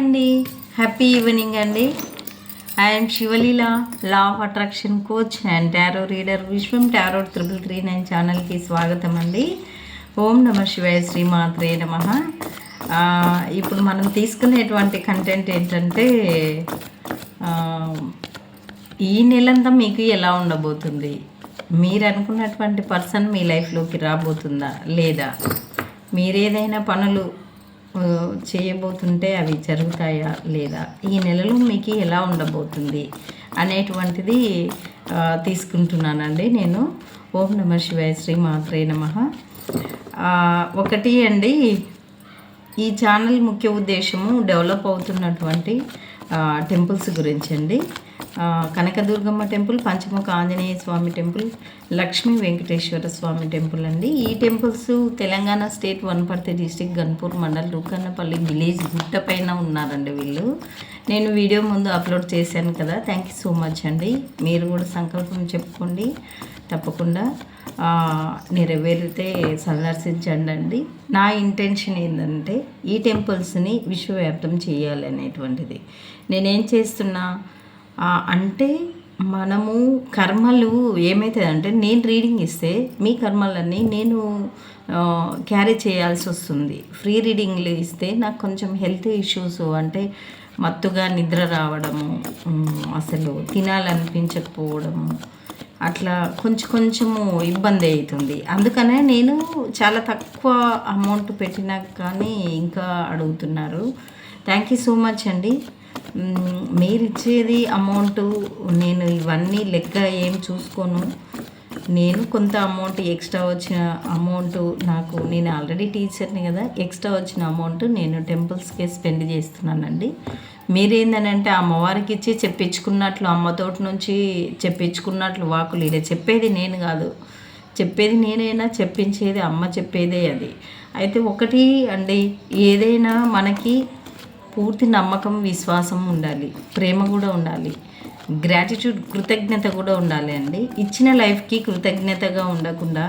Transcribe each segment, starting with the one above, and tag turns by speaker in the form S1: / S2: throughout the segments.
S1: అండి. Happy evening అండి. And Sivaleela law of attraction coach and tarot reader Vishwam tarot triple three nine ఛానల్కి స్వాగతం అండి. ఓం నమ శివాయ శ్రీమాత్రే నమ. ఇప్పుడు మనం తీసుకునేటువంటి కంటెంట్ ఏంటంటే ఈ నెలంతా మీకు ఎలా ఉండబోతుంది? మీరు అనుకున్నటువంటి పర్సన్ మీ లైఫ్లోకి రాబోతుందా? లేదా? మీరేదైనా పనులు చేయబోతుంటే అవి జరుగుతాయా లేదా? ఈ నెలలో మీకు ఎలా ఉండబోతుంది అనేటువంటిది తీసుకుంటున్నానండి నేను. ఓం నమ శివాయ శ్రీ మాత్రే నమ. ఒకటి అండి ఈ ఛానల్ ముఖ్య ఉద్దేశము డెవలప్ అవుతున్నటువంటి టెంపుల్స్ గురించి అండి. Kanakadurgamma temple Panchamukha Anjaneya Swamy temple Lakshmi Venkateswara Swamy temple అండి. ఈ temples Telangana state Wanaparthy district Ganpur mandal Rukannapalli village గుట్ట పైన ఉన్నారండి వీళ్ళు. నేను వీడియో ముందు అప్లోడ్ చేశాను కదా థ్యాంక్ యూ సో మచ్ అండి. మీరు కూడా సంకల్పం చెప్పుకోండి తప్పకుండా నెరవేరితే సందర్శించండి అండి. నా ఇంటెన్షన్ ఏంటంటే ఈ టెంపుల్స్ని విశ్వవ్యాప్తం చేయాలి అనేటువంటిది. నేనేం చేస్తున్నా అంటే మనము కర్మలు ఏమవుతుంది అంటే నేను రీడింగ్ ఇస్తే మీ కర్మలన్నీ నేను క్యారీ చేయాల్సి వస్తుంది. ఫ్రీ రీడింగ్లు ఇస్తే నాకు కొంచెం హెల్త్ ఇష్యూస్ అంటే మత్తుగా నిద్ర రావడము అసలు తినాలనిపించకపోవడము అట్లా కొంచెం కొంచెము ఇబ్బంది అవుతుంది. అందుకనే నేను చాలా తక్కువ అమౌంట్ పెట్టినా కానీ ఇంకా అడుగుతున్నారు. థ్యాంక్ యూ సో మచ్ అండి. మీరిచ్చేది మీరు ఇచ్చేది అమౌంట్ నేను ఇవన్నీ లెక్క ఏం చూసుకోను. నేను కొంత అమౌంట్ ఎక్స్ట్రా వచ్చిన అమౌంట్ నాకు నేను ఆల్రెడీ టీచర్ని కదా ఎక్స్ట్రా వచ్చిన అమౌంట్ నేను టెంపుల్స్కే స్పెండ్ చేస్తున్నానండి. మీరేందనంటే అమ్మవారికి ఇచ్చి చెప్పించుకున్నట్లు అమ్మతోటి నుంచి చెప్పించుకున్నట్లు వాకులు. ఇదే చెప్పేది నేను కాదు. చెప్పేది నేనైనా చెప్పించేది అమ్మ చెప్పేదే అది. అయితే ఒకటి అండి ఏదైనా మనకి పూర్తి నమ్మకం విశ్వాసం ఉండాలి. ప్రేమ కూడా ఉండాలి. గ్రాటిట్యూడ్ కృతజ్ఞత కూడా ఉండాలి అండి. ఇచ్చిన లైఫ్కి కృతజ్ఞతగా ఉండకుండా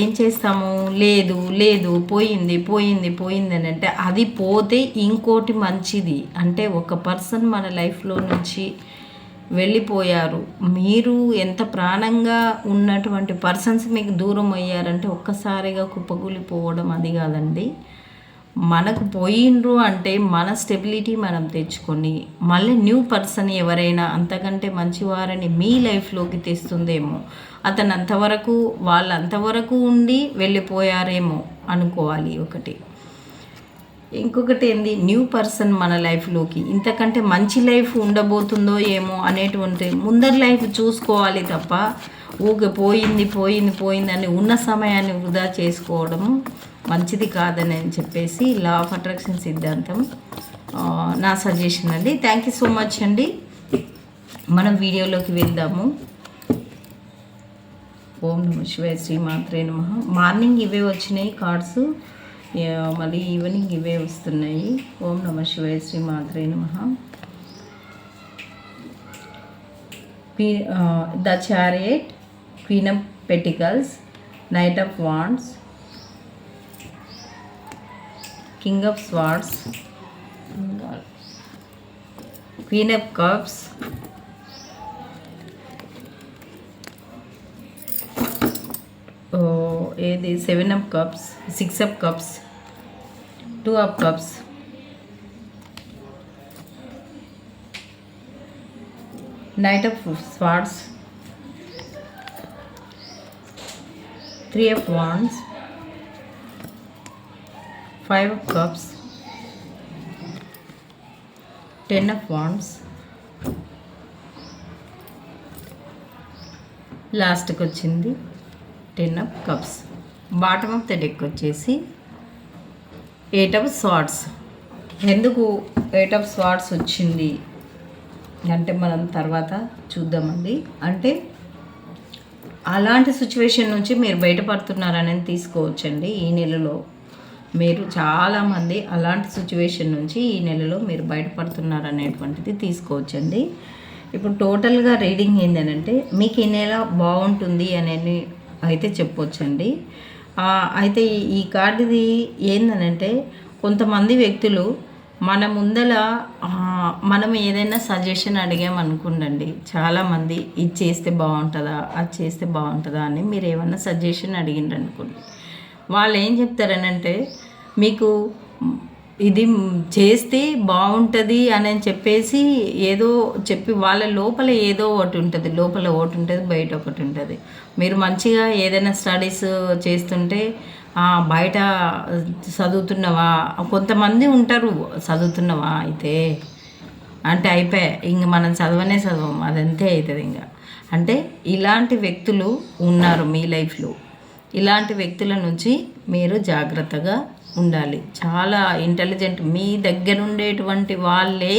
S1: ఏం చేస్తాము? లేదు లేదు పోయింది పోయింది పోయింది అని అంటే అది పోతే ఇంకోటి మంచిది. అంటే ఒక పర్సన్ మన లైఫ్లో నుంచి వెళ్ళిపోయారు. మీరు ఎంత ప్రాణంగా ఉన్నటువంటి పర్సన్స్ మీకు దూరం అయ్యారంటే ఒక్కసారిగా కుప్పకూలిపోవడం అది కాదండి. మనకు పోయిండ్రు అంటే మన స్టెబిలిటీ మనం తెచ్చుకొని మళ్ళీ న్యూ పర్సన్ ఎవరైనా అంతకంటే మంచివారని మీ లైఫ్లోకి తెస్తుందేమో. అతను అంతవరకు వాళ్ళు అంతవరకు ఉండి వెళ్ళిపోయారేమో అనుకోవాలి ఒకటి. ఇంకొకటి ఏంది? న్యూ పర్సన్ మన లైఫ్లోకి ఇంతకంటే మంచి లైఫ్ ఉండబోతుందో ఏమో అనేటువంటి ముందరి లైఫ్ చూసుకోవాలి తప్ప ఊకే పోయింది పోయింది పోయింది అని ఉన్న సమయాన్ని వృధా చేసుకోవడం మంచిది కాదని అని చెప్పేసి లా ఆఫ్ అట్రాక్షన్ సిద్ధాంతం నా సజెషన్ అండి. థ్యాంక్ యూ సో మచ్ అండి. మనం వీడియోలోకి వెళ్దాము. ఓం నమ శివాయ శ్రీమాత్రే నమ. మార్నింగ్ ఇవే వచ్చినాయి కార్డ్స్ మళ్ళీ ఈవినింగ్ ఇవే వస్తున్నాయి. ఓం నమ శివాయ శ్రీమాత్రే నమ. The chariot queen of pentacles knight of wands king of swords queen of cups ఏది seven of cups six of cups two of cups knight of swords three of wands five of cups ten of wands లాస్ట్కి వచ్చింది ten of cups bottom of the deck వచ్చేసి eight of swords ఎందుకు eight of swords వచ్చింది? అంటే మనం తర్వాత చూద్దామండి. అంటే అలాంటి సిచ్యువేషన్ నుంచి మీరు బయటపడుతున్నారనేది తీసుకోవచ్చండి ఈ నెలలో. మీరు చాలామంది అలాంటి సిచ్యువేషన్ నుంచి ఈ నెలలో మీరు బయటపడుతున్నారనేటువంటిది తీసుకోవచ్చండి. ఇప్పుడు టోటల్గా రీడింగ్ ఏంటంటే మీకు ఈ నెల బాగుంటుంది అనేది అయితే చెప్పొచ్చండి. అయితే ఈ- కార్డుది ఏందనంటే కొంతమంది వ్యక్తులు మన ముందల మనం ఏదైనా సజెషన్ అడిగామనుకోండి చాలామంది ఇది చేస్తే బాగుంటుందా అది చేస్తే బాగుంటుందా అని మీరు ఏమైనా సజెషన్ అడిగిండ్రు అనుకోండి వాళ్ళు ఏం చెప్తారనంటే మీకు ఇది చేస్తే బాగుంటుంది అని చెప్పేసి ఏదో చెప్పి వాళ్ళ లోపల ఏదో ఒకటి ఉంటుంది. లోపల ఒకటి ఉంటుంది బయట ఒకటి ఉంటుంది. మీరు మంచిగా ఏదైనా స్టడీస్ చేస్తుంటే బయట చదువుతున్నవా? కొంతమంది ఉంటారు చదువుతున్నవా అయితే? అంటే అయిపోయా ఇంక మనం చదవనే చదవం అదంతే అవుతుంది ఇంకా అంటే ఇలాంటి వ్యక్తులు ఉన్నారు మీ లైఫ్లో. ఇలాంటి వ్యక్తుల నుంచి మీరు జాగ్రత్తగా ఉండాలి. చాలా ఇంటెలిజెంట్ మీ దగ్గర ఉండేటువంటి వాళ్ళే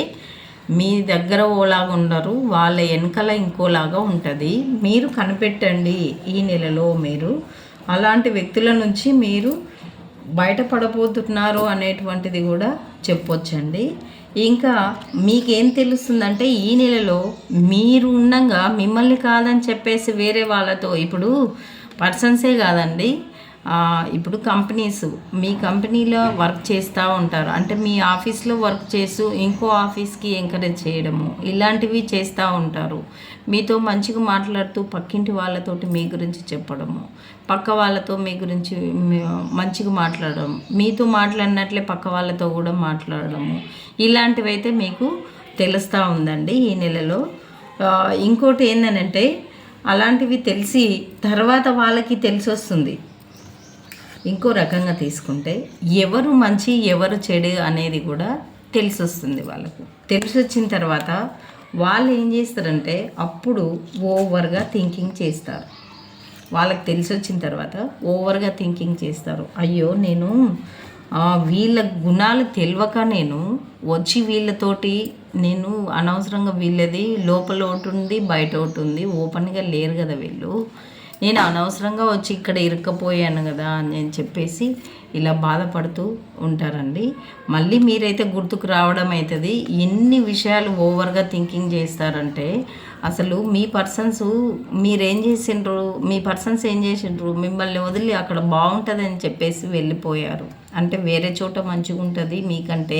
S1: మీ దగ్గర ఓలాగా ఉండరు వాళ్ళ వెనకల ఇంకోలాగా ఉంటుంది. మీరు కనిపెట్టండి ఈ నెలలో మీరు. అలాంటి వ్యక్తుల నుంచి మీరు బయటపడబోతున్నారు అనేటువంటిది కూడా చెప్పొచ్చండి. ఇంకా మీకేం తెలుస్తుందంటే ఈ నెలలో మీరు ఉండగా మిమ్మల్ని కాదని చెప్పేసి వేరే వాళ్ళతో ఇప్పుడు పర్సన్సే కాదండి. ఇప్పుడు కంపెనీస్. మీ కంపెనీలో వర్క్ చేస్తూ ఉంటారు. అంటే మీ ఆఫీస్లో వర్క్ చేస్తూ ఇంకో ఆఫీస్కి ఎంకరేజ్ చేయడము ఇలాంటివి చేస్తూ ఉంటారు. మీతో మంచిగా మాట్లాడుతూ పక్కింటి వాళ్ళతోటి మీ గురించి చెప్పడము పక్క వాళ్ళతో మీ గురించి మంచిగా మాట్లాడడం మీతో మాట్లాడినట్లే పక్క వాళ్ళతో కూడా మాట్లాడడము. ఇలాంటివైతే మీకు తెలుస్తూ ఉందండి ఈ నెలలో. ఇంకోటి ఏంటంటే అలాంటివి తెలిసి తర్వాత వాళ్ళకి తెలిసి వస్తుంది ఇంకో రకంగా తీసుకుంటే ఎవరు మంచి ఎవరు చెడు అనేది కూడా తెలిసి వస్తుంది వాళ్ళకు. తెలిసి వచ్చిన తర్వాత వాళ్ళు ఏం చేస్తారంటే అప్పుడు ఓవర్గా థింకింగ్ చేస్తారు. వాళ్ళకి తెలిసి వచ్చిన తర్వాత ఓవర్గా థింకింగ్ చేస్తారు. అయ్యో నేను వీళ్ళ గుణాలు తెలియక నేను వచ్చి వీళ్ళతోటి నేను అనవసరంగా వీళ్ళది లోపల ఒకటి ఉంది బయట ఒకటి ఉంది. ఓపెన్గా లేరు కదా వీళ్ళు. నేను అనవసరంగా వచ్చి ఇక్కడ ఇరుక్కపోయాను కదా అని చెప్పేసి ఇలా బాధపడుతూ ఉంటారండి. మళ్ళీ మీరైతే గుర్తుకు రావడం అవుతుంది ఎన్ని విషయాలు ఓవర్గా థింకింగ్ చేస్తారంటే అసలు మీ పర్సన్స్ మీరేం చేసిండ్రు మీ పర్సన్స్ ఏం చేసిండ్రు మిమ్మల్ని వదిలి అక్కడ బాగుంటుంది అని చెప్పేసి వెళ్ళిపోయారు. అంటే వేరే చోట మంచిగా ఉంటుంది మీకంటే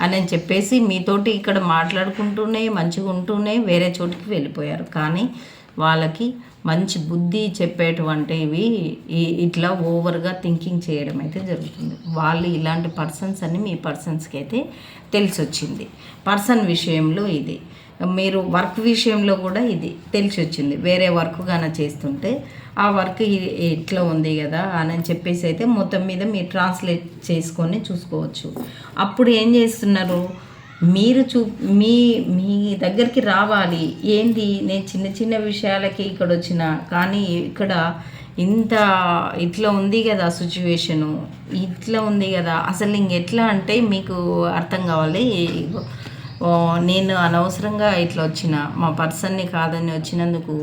S1: అని చెప్పేసి మీతోటి ఇక్కడ మాట్లాడుకుంటూనే మంచిగా ఉంటూనే వేరే చోటికి వెళ్ళిపోయారు. కానీ వాళ్ళకి మంచి బుద్ధి చెప్పేటువంటివి ఈ- ఇట్లా ఓవర్గా థింకింగ్ చేయడం అయితే జరుగుతుంది. వాళ్ళు ఇలాంటి పర్సన్స్ అని మీ పర్సన్స్కి అయితే తెలిసొచ్చింది. పర్సన్ విషయంలో ఇది. మీరు వర్క్ విషయంలో కూడా ఇది తెలిసి వచ్చింది వేరే వర్క్ గాన చేస్తుంటే ఆ వర్క్ ఇట్లా ఉంది కదా అని చెప్పేసి అయితే మొత్తం మీద మీరు ట్రాన్స్లేట్ చేసుకొని చూసుకోవచ్చు. అప్పుడు ఏం చేస్తున్నారు? మీరు చూ మీ మీ దగ్గరికి రావాలి. ఏంది? నేను చిన్న చిన్న విషయాలకి ఇక్కడ వచ్చిన కానీ ఇక్కడ ఇంత ఇట్లా ఉంది కదా సిచ్యువేషను. ఇట్లా ఉంది కదా అసలు ఇంకెట్లా అంటే మీకు అర్థం కావాలి. నేను అనవసరంగా ఇట్లా వచ్చిన మా పర్సన్ని కాదని వచ్చినందుకు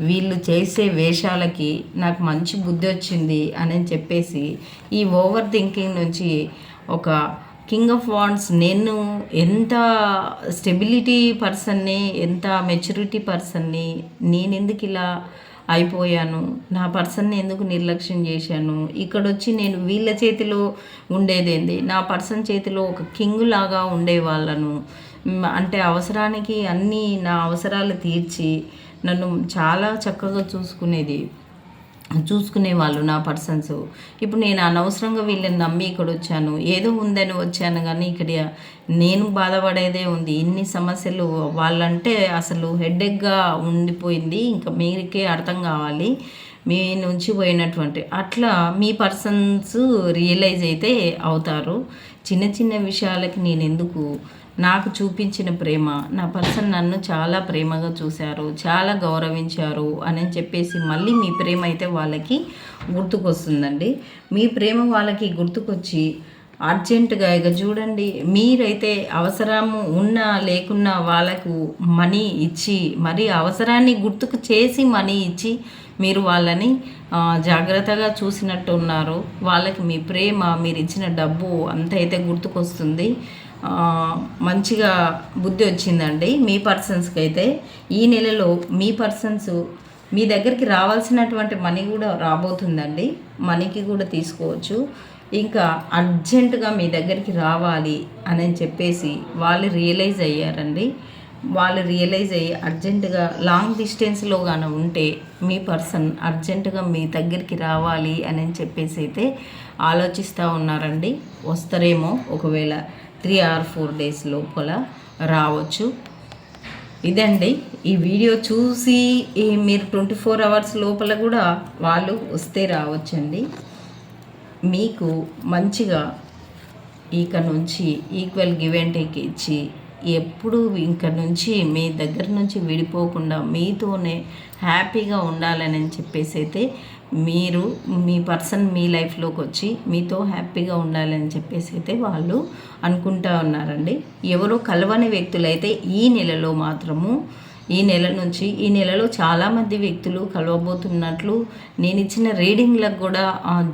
S1: వీళ్ళు చేసే వేషాలకి నాకు మంచి బుద్ధి వచ్చింది అని చెప్పేసి ఈ ఓవర్ థింకింగ్ నుంచి ఒక కింగ్ ఆఫ్ వాండ్స్ నేను ఎంత స్టెబిలిటీ పర్సన్ని ఎంత మెచ్యూరిటీ పర్సన్ని నేను ఎందుకు ఇలా అయిపోయాను నా పర్సన్ని ఎందుకు నిర్లక్ష్యం చేశాను ఇక్కడ వచ్చి నేను వీళ్ళ చేతిలో ఉండేదేంది నా పర్సన్ చేతిలో ఒక కింగ్ లాగా ఉండేవాళ్ళను అంటే అవసరానికి అన్నీ నా అవసరాలు తీర్చి నన్ను చాలా చక్కగా చూసుకునేది చూసుకునే వాళ్ళు నా పర్సన్స్. ఇప్పుడు నేను అనవసరంగా వీళ్ళని నమ్మి ఇక్కడ వచ్చాను ఏదో ఉందని వచ్చాను కానీ ఇక్కడ నేను బాధపడేదే ఉంది. ఇన్ని సమస్యలు వాళ్ళంటే అసలు హెడేక్గా ఉండిపోయింది. ఇంకా మీరికే అర్థం కావాలి మీ నుంచి పోయినటువంటి. అట్లా మీ పర్సన్స్ రియలైజ్ అయితే అవుతారు. చిన్న చిన్న విషయాలకి నేను ఎందుకు నాకు చూపించిన ప్రేమ నా పర్సన్ నన్ను చాలా ప్రేమగా చూశారు చాలా గౌరవించారు అని చెప్పేసి మళ్ళీ మీ ప్రేమ అయితే వాళ్ళకి గుర్తుకొస్తుందండి. మీ ప్రేమ వాళ్ళకి గుర్తుకొచ్చి అర్జెంటుగా ఇక చూడండి మీరైతే అవసరము ఉన్నా లేకున్నా వాళ్ళకు మనీ ఇచ్చి మరి అవసరాన్ని గుర్తుకు చేసి మనీ ఇచ్చి మీరు వాళ్ళని జాగ్రత్తగా చూసినట్టు ఉన్నారు వాళ్ళకి మీ ప్రేమ మీరు ఇచ్చిన డబ్బు అంత అయితే గుర్తుకొస్తుంది. మంచిగా బుద్ధి వచ్చిందండి మీ పర్సన్స్కి అయితే ఈ నెలలో మీ పర్సన్స్ మీ దగ్గరికి రావాల్సినటువంటి మనీ కూడా రాబోతుందండి. మనీకి కూడా తీసుకోవచ్చు. ఇంకా అర్జెంటుగా మీ దగ్గరికి రావాలి అని చెప్పేసి వాళ్ళు రియలైజ్ అయ్యారండి. వాళ్ళు రియలైజ్ అయ్యి అర్జెంటుగా లాంగ్ డిస్టెన్స్లో కానీ ఉంటే మీ పర్సన్ అర్జెంటుగా మీ దగ్గరికి రావాలి అని చెప్పేసి అయితే ఆలోచిస్తూ ఉన్నారండి. వస్తారేమో ఒకవేళ త్రీ ఆర్ ఫోర్ డేస్ లోపల రావచ్చు. ఇదండి ఈ వీడియో చూసి మీరు ట్వంటీ ఫోర్ అవర్స్ లోపల కూడా వాళ్ళు వస్తే రావచ్చండి. మీకు మంచిగా ఇక నుంచి ఈక్వల్ గివ్ అండ్ టేక్ ఇచ్చి ఎప్పుడు ఇంకా నుంచి మీ దగ్గర నుంచి విడిపోకుండా మీతోనే హ్యాపీగా ఉండాలని చెప్పేసి అయితే మీరు మీ పర్సన్ మీ లైఫ్లోకి వచ్చి మీతో హ్యాపీగా ఉండాలని చెప్పేసి అయితే వాళ్ళు అనుకుంటా ఉన్నారండి. ఎవరో కలవని వ్యక్తులైతే ఈ నెలలో మాత్రము ఈ నెల నుంచి ఈ నెలలో చాలామంది వ్యక్తులు కలవబోతున్నట్లు నేను ఇచ్చిన రీడింగ్లకు కూడా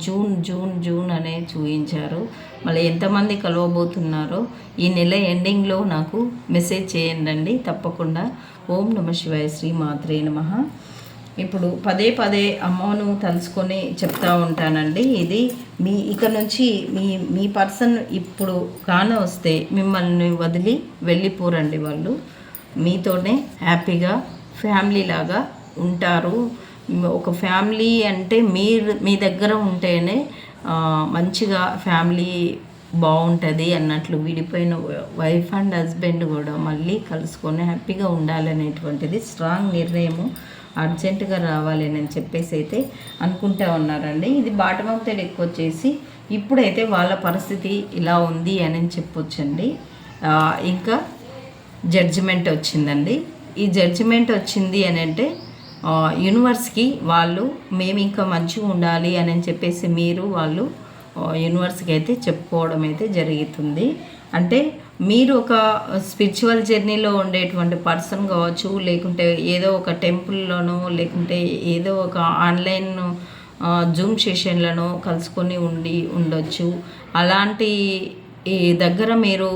S1: జూన్ జూన్ జూన్ అనే చూపించారు. మళ్ళీ ఎంతమంది కలవబోతున్నారో ఈ నెల ఎండింగ్లో నాకు మెసేజ్ చేయండి తప్పకుండా. ఓం నమ శివాయ శ్రీ మాత్రే నమ. ఇప్పుడు పదే పదే అమ్మను తలుసుకొని చెప్తా ఉంటానండి. ఇది మీ ఇక నుంచి మీ మీ పర్సన్ ఇప్పుడు కాన వస్తే మిమ్మల్ని వదిలి వెళ్ళిపోరండి వాళ్ళు. మీతోనే హ్యాపీగా ఫ్యామిలీ లాగా ఉంటారు. ఒక ఫ్యామిలీ అంటే మీరు మీ దగ్గర ఉంటేనే మంచిగా ఫ్యామిలీ బాగుంటుంది అన్నట్లు విడిపోయిన వైఫ్ అండ్ హస్బెండ్ కూడా మళ్ళీ కలుసుకొని హ్యాపీగా ఉండాలనేటువంటిది స్ట్రాంగ్ నిర్ణయము అర్జెంటుగా రావాలి అని చెప్పేసి అయితే అనుకుంటా ఉన్నారండి. ఇది బాటమ్ ఆఫ్ ద డెక్ వచ్చేసి ఇప్పుడైతే వాళ్ళ పరిస్థితి ఇలా ఉంది అని చెప్పొచ్చండి. ఇంకా జడ్జిమెంట్ వచ్చిందండి. ఈ జడ్జిమెంట్ వచ్చింది అని అంటే యూనివర్స్కి వాళ్ళు మేము ఇంకా మంచిగా ఉండాలి అని చెప్పేసి మీరు వాళ్ళు యూనివర్స్కి అయితే చెప్పుకోవడం అయితే జరుగుతుంది. అంటే మీరు ఒక స్పిరిచువల్ జర్నీలో ఉండేటువంటి పర్సన్ కావచ్చు లేకుంటే ఏదో ఒక టెంపుల్లోనో లేకుంటే ఏదో ఒక ఆన్లైన్ జూమ్ సెషన్లను కలుసుకొని ఉండి ఉండొచ్చు. అలాంటి ఈ దగ్గర మీరు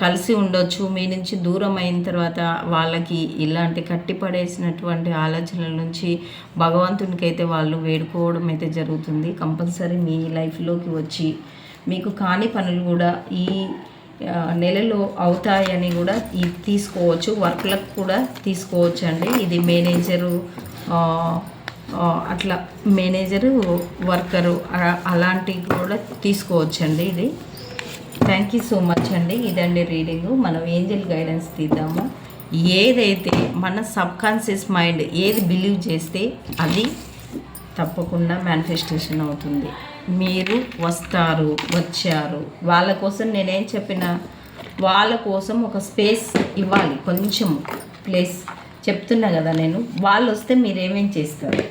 S1: కలిసి ఉండొచ్చు. మీ నుంచి దూరం అయిన తర్వాత వాళ్ళకి ఇలాంటి కట్టిపడేసినటువంటి ఆలోచనల నుంచి భగవంతునికి అయితే వాళ్ళు వేడుకోవడం అయితే జరుగుతుంది. కంపల్సరీ మీ లైఫ్లోకి వచ్చి మీకు కాని పనులు కూడా ఈ నెలలో అవుతాయని కూడా ఇది తీసుకోవచ్చు. వర్క్లకు కూడా తీసుకోవచ్చు అండి ఇది మేనేజరు అట్లా మేనేజరు వర్కరు అలాంటివి కూడా తీసుకోవచ్చండి ఇది. థ్యాంక్ యూ సో మచ్ అండి. ఇదండి రీడింగ్. మనం ఏంజల్ గైడెన్స్ తీద్దాము. ఏదైతే మన సబ్కాన్షియస్ మైండ్ ఏది బిలీవ్ చేస్తే అది తప్పకుండా మేనిఫెస్టేషన్ అవుతుంది. మీరు వస్తారు వచ్చారు. వాళ్ళ కోసం నేనేం చెప్పిన వాళ్ళ కోసం ఒక స్పేస్ ఇవ్వాలి. కొంచెం ప్లేస్ చెప్తున్నా కదా నేను వాళ్ళు వస్తే మీరేమేం చేస్తారు?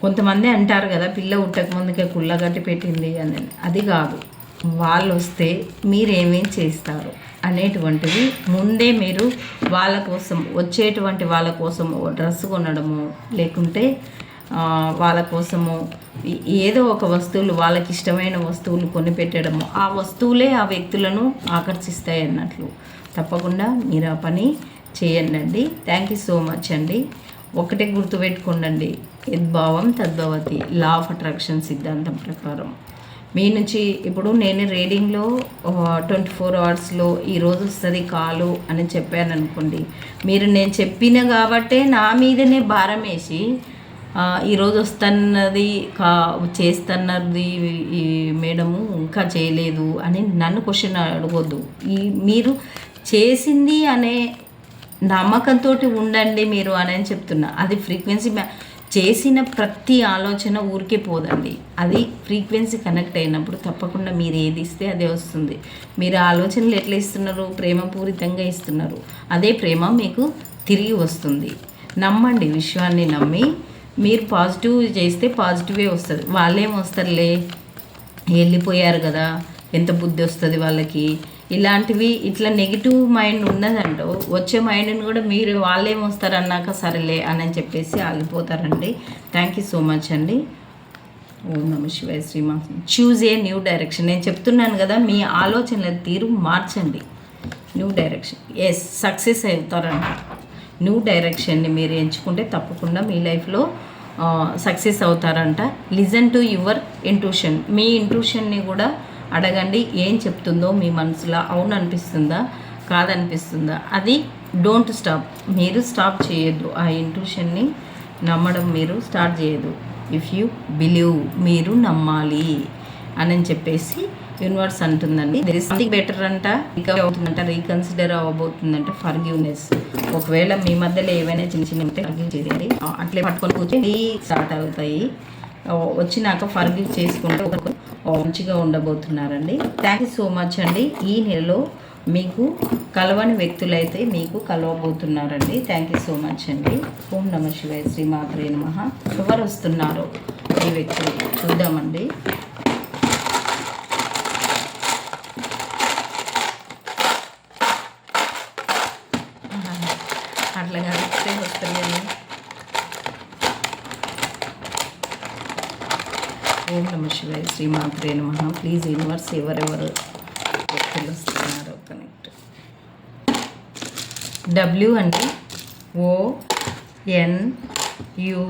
S1: కొంతమంది అంటారు కదా పిల్ల ఉట్టక ముందుకే కుళ్ళగట్టి పెట్టింది అని. అది కాదు. వాళ్ళు వస్తే మీరేమేం చేస్తారు? అనేటువంటిది ముందే మీరు వాళ్ళ కోసం వచ్చేటువంటి వాళ్ళ కోసం డ్రెస్ కొనడము లేకుంటే వాళ్ళ కోసము ఏదో ఒక వస్తువులు వాళ్ళకి ఇష్టమైన వస్తువులు కొనిపెట్టడము ఆ వస్తువులే ఆ వ్యక్తులను ఆకర్షిస్తాయి అన్నట్లు తప్పకుండా మీరు ఆ పని చేయండి థ్యాంక్ యూ సో మచ్ అండి. ఒకటే గుర్తుపెట్టుకోండి యద్భావం తద్భవతి. లా ఆఫ్ అట్రాక్షన్ సిద్ధాంతం ప్రకారం. మీ నుంచి ఇప్పుడు నేను రీడింగ్లో ట్వంటీ ఫోర్ అవర్స్లో ఈరోజు వస్తుంది కాలు అని చెప్పాను అనుకోండి మీరు నేను చెప్పిన కాబట్టే నా మీదనే భారం వేసి ఈరోజు వస్తున్నది కా చేస్తున్నది ఈ మేడము ఇంకా చేయలేదు అని నన్ను క్వశ్చన్ అడగొద్దు. ఈ మీరు చేసింది అనే నమ్మకంతో ఉండండి మీరు అని చెప్తున్నా. అది ఫ్రీక్వెన్సీ చేసిన ప్రతి ఆలోచన ఊరికే పోదండి. అది ఫ్రీక్వెన్సీ కనెక్ట్ అయినప్పుడు తప్పకుండా మీరు ఏది ఇస్తే అదే వస్తుంది. మీరు ఆలోచనలు ఎట్లా ఇస్తున్నారు? ప్రేమపూరితంగా ఇస్తున్నారు. అదే ప్రేమ మీకు తిరిగి వస్తుంది. నమ్మండి విషయాన్ని నమ్మి మీరు పాజిటివ్ చేస్తే పాజిటివే వస్తుంది. వాళ్ళేం వస్తారులే? వెళ్ళిపోయారు కదా? ఎంత బుద్ధి వస్తుంది వాళ్ళకి? ఇలాంటివి ఇట్లా నెగిటివ్ మైండ్ ఉన్నదంటూ. వచ్చే మైండ్ని కూడా మీరు వాళ్ళేం వస్తారన్నాక సరేలే అని చెప్పేసి ఆగిపోతారండి. థ్యాంక్ యూ సో మచ్ అండి. ఓం నమ శివాయ శ్రీమా చూజ్ ఏ న్యూ డైరెక్షన్ నేను చెప్తున్నాను కదా మీ ఆలోచనల తీరు మార్చండి. న్యూ డైరెక్షన్ ఎస్ సక్సెస్ అవుతారంట. న్యూ డైరెక్షన్ని మీరు ఎంచుకుంటే తప్పకుండా మీ లైఫ్లో సక్సెస్ అవుతారంట. లిజన్ టు యువర్ ఇంట్యూషన్ మీ ఇంట్యూషన్ని కూడా అడగండి ఏం చెప్తుందో మీ మనసులో అవును అనిపిస్తుందా కాదనిపిస్తుందా? అది డోంట్ స్టాప్. మీరు స్టాప్ చేయొద్దు. ఆ ఇంట్యూషన్ని నమ్మడం మీరు స్టార్ట్ చేయదు ఇఫ్ యూ బిలీవ్ మీరు నమ్మాలి అని చెప్పేసి యూనివర్స్ అంటుందండి. దర్ ఇస్ సంథింగ్ బెటర్ అంట రికవర్ అవుతుందంట రీకన్సిడర్ అవ్వబోతుందంట ఫర్గ్యూనెస్ ఒకవేళ మీ మధ్యలో ఏవైనా చిన్న చిన్న ఉంటే చేయండి అట్లే పట్టుకొని కూర్చొని స్టార్ట్ అవుతాయి. వచ్చినాక ఫర్గివ్ చేసుకుంటే మంచిగా ఉండబోతున్నారండి. థ్యాంక్ యూ సో మచ్ అండి. ఈ నెలలో మీకు కలవని వ్యక్తులైతే మీకు కలవబోతున్నారండి. థ్యాంక్ యూ సో మచ్ అండి. ఓం నమ శివాయ శ్రీ మాత్రే నమ. ఎవరు వస్తున్నారో ఈ వ్యక్తులు చూద్దామండి. ఓం నమ శివాయ శ్రీ మాత్రే నమ. ప్లీజ్ యూనివర్స్ ఎవరెవరు వ్యక్తులు వస్తున్నారు కనెక్ట్ డబ్ల్యూ అంటే O N U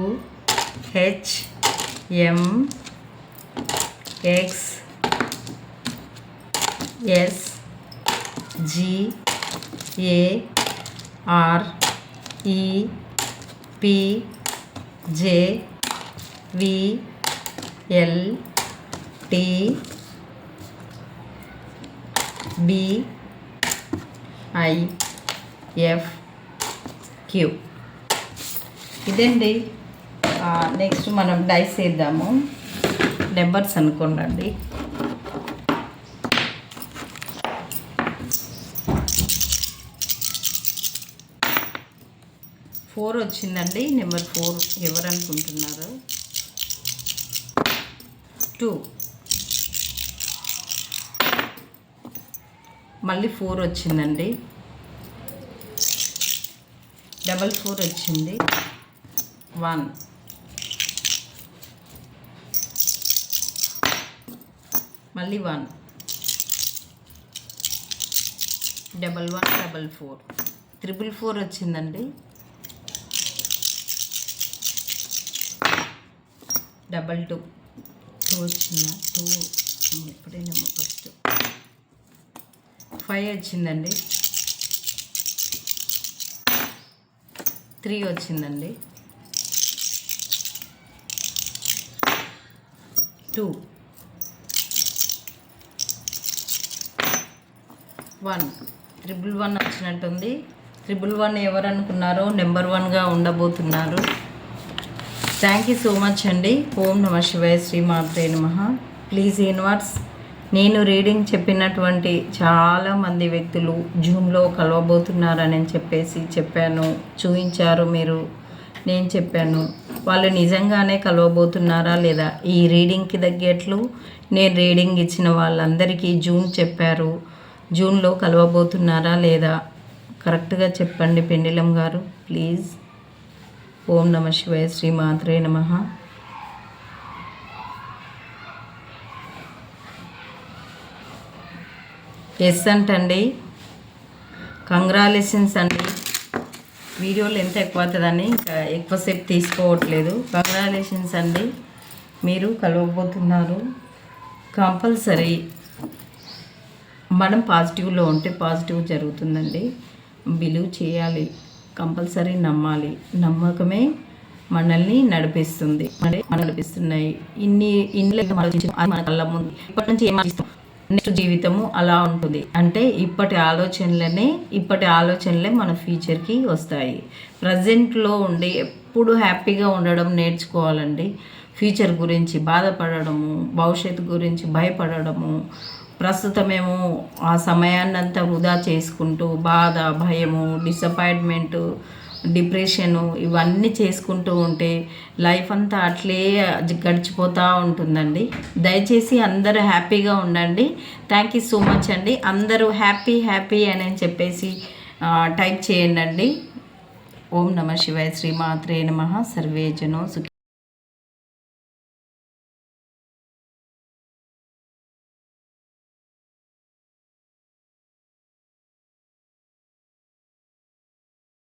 S1: H M X S G A R E P J V L T B I F Q ఇదండి నెక్స్ట్ మనం డైస్ వేద్దాము నెంబర్స్ అనుకోండి ఫోర్ వచ్చిందండి. నెంబర్ ఫోర్ ఎవరు అనుకుంటున్నారు? టూ. మళ్ళీ ఫోర్ వచ్చిందండి. డబల్ ఫోర్ వచ్చింది. వన్. మళ్ళీ one. Double one double four. Triple four వచ్చిందండి. Double two. టూ. వచ్చిందా టూ ఎప్పుడైనా ఫస్ట్ ఫైవ్ వచ్చిందండి. త్రీ వచ్చిందండి. టూ వన్ త్రిబుల్ వన్ వచ్చినట్టుంది. త్రిబుల్ వన్ ఎవరు అనుకున్నారో నెంబర్ వన్గా ఉండబోతున్నారు. థ్యాంక్ యూ సో మచ్ అండి ఓం నమ శివాయ శ్రీ మాత్రే నమ ప్లీజ్ యూనివర్స్ నేను రీడింగ్ చెప్పినటువంటి చాలా మంది వ్యక్తులు జూమ్లో కలవబోతున్నారని చెప్పేసి చెప్పాను. చూపించారు మీరు. నేను చెప్పాను. వాళ్ళు నిజంగానే కలవబోతున్నారా లేదా? ఈ రీడింగ్కి తగ్గట్లు నేను రీడింగ్ ఇచ్చిన వాళ్ళందరికీ జూన్ చెప్పారు. జూన్లో కలవబోతున్నారా లేదా? కరెక్ట్గా చెప్పండి పెండిలం గారు. ప్లీజ్ ఓం నమ శివాయ శ్రీ మాత్రే నమ. ఎస్ అంటండి కంగ్రాలేషన్స్ అండి. వీడియోలు ఎంత ఎక్కువ అవుతుందని ఇంకా ఎక్కువసేపు తీసుకోవట్లేదు. కంగ్రాలేషన్స్ అండి. మీరు కలవబోతున్నారు. కంపల్సరీ మనం పాజిటివ్లో ఉంటే పాజిటివ్ జరుగుతుందండి. బిలీవ్ చేయాలి. కంపల్సరీ నమ్మాలి. నమ్మకమే మనల్ని నడిపిస్తుంది. నడిపిస్తున్నాయి. ఇన్ని ఇన్ని మన కళ్ళ ముందు. ఇప్పటి నుంచి ఏం నెక్స్ట్ జీవితము అలా ఉంటుంది. అంటే ఇప్పటి ఆలోచనలనే ఇప్పటి ఆలోచనలే మన ఫ్యూచర్కి వస్తాయి. ప్రజెంట్లో ఉండి ఎప్పుడు హ్యాపీగా ఉండడం నేర్చుకోవాలండి. ఫ్యూచర్ గురించి బాధపడడము భవిష్యత్తు గురించి భయపడడము ప్రస్తుతమేమో ఆ సమయాన్నంతా వృధా చేసుకుంటూ బాధ భయము డిసప్పాయింట్మెంటు డిప్రెషను ఇవన్నీ చేసుకుంటూ ఉంటే లైఫ్ అంతా అట్లే గడిచిపోతూ ఉంటుందండి. దయచేసి అందరూ హ్యాపీగా ఉండండి. థ్యాంక్ యూ సో మచ్ అండి. అందరూ హ్యాపీ హ్యాపీ అని చెప్పేసి టైప్ చేయండి అండి ఓం నమ శివాయ శ్రీమాత్రే నమ. సర్వే జనో